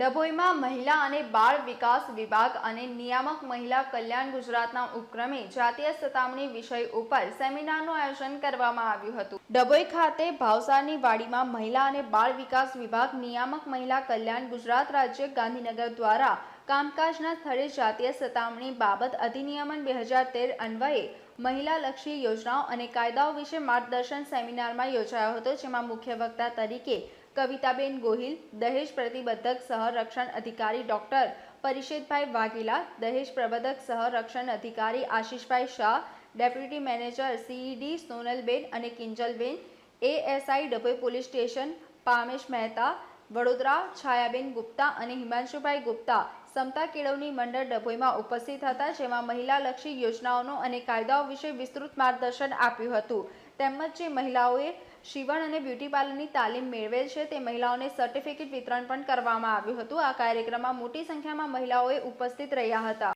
ડભોઈમાં મહિલા અને બાળ વિકાસ વિભાગ અને નિયામક મહિલા કલ્યાણ ગુજરાતના ઉપક્રમે જાતીય સતામણી વિષય ઉપર સેમિનારનું આયોજન કરવામાં આવ્યું હતું. ડભોઈ ખાતે ભાવસારની વાડીમાં મહિલા અને બાળ વિકાસ વિભાગ, નિયામક મહિલા કલ્યાણ ગુજરાત રાજ્ય ગાંધીનગર દ્વારા કામકાજના સ્થળે જાતીય સતામણી બાબત અધિનિયમન બે હજાર તેર અન્વયે મહિલાલક્ષી યોજનાઓ અને કાયદાઓ વિશે માર્ગદર્શન સેમિનારમાં યોજાયો હતો, જેમાં મુખ્ય વક્તા તરીકે કવિતાબેન ગોહિલ, દહેજ પ્રતિબંધક સહરક્ષણ અધિકારી ડોક્ટર પરિષદભાઈ વાઘેલા, દહેજ પ્રબંધક સહરક્ષણ અધિકારી આશીષભાઈ શાહ, ડેપ્યુટી મેનેજર સીઈડી સોનલબેન અને Kinjalben ASI Dabhoi police station Pamesh Mehta, Vadodara Chhayaben Gupta અને હિમાંશુભાઈ ગુપ્તા સમતા કેળવણી મંડળ ડભોઈમાં ઉપસ્થિત હતા, જેમાં મહિલાલક્ષી યોજનાઓનો અને કાયદાઓ વિશે વિસ્તૃત માર્ગદર્શન આપ્યું હતું. તેમજ જે મહિલાઓએ શિવણ અને બ્યુટી પાર્લરની તાલીમ મેળવેલ છે, તે મહિલાઓને સર્ટિફિકેટ વિતરણ પણ કરવામાં આવ્યું હતું. આ કાર્યક્રમમાં મોટી સંખ્યામાં મહિલાઓએ ઉપસ્થિત રહ્યા હતા.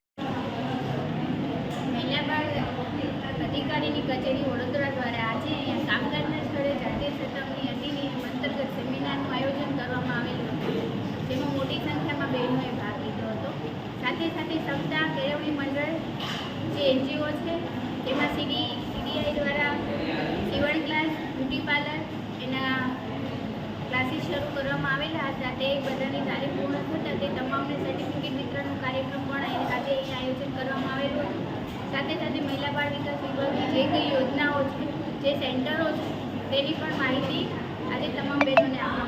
અધિકારીની કચેરી વડોદરા દ્વારા આજે અહીંયા કામકાજના સ્થળે જાતીય સતામણી અધિનિયમ અંતર્ગત સેમિનારનું આયોજન કરવામાં આવેલું હતું જેમાં મોટી સંખ્યામાં બહેનોએ ભાગ લીધો હતો સાથે સાથે સમતા કેળવણી મંડળ જે એનજીઓ છે તેમાં સીડી સીડીઆઈ દ્વારા સીવણ ક્લાસ બ્યુટી પાર્લર એના ક્લાસીસ શરૂ કરવામાં આવેલા હતા. તે બધાની તાલીમ પૂર્ણ થતાં તે તમામને સર્ટિફિકેટ વિતરણનો કાર્યક્રમ પણ અહીં આજે અહીંયા આયોજન કરવામાં આવેલું હતું. સાથે સાથે મહિલા બાળ વિકાસ વિભાગની જે કંઈ યોજનાઓ છે, જે સેન્ટરો છે, તેની પણ માહિતી આજે તમામ બહેનોને આપવામાં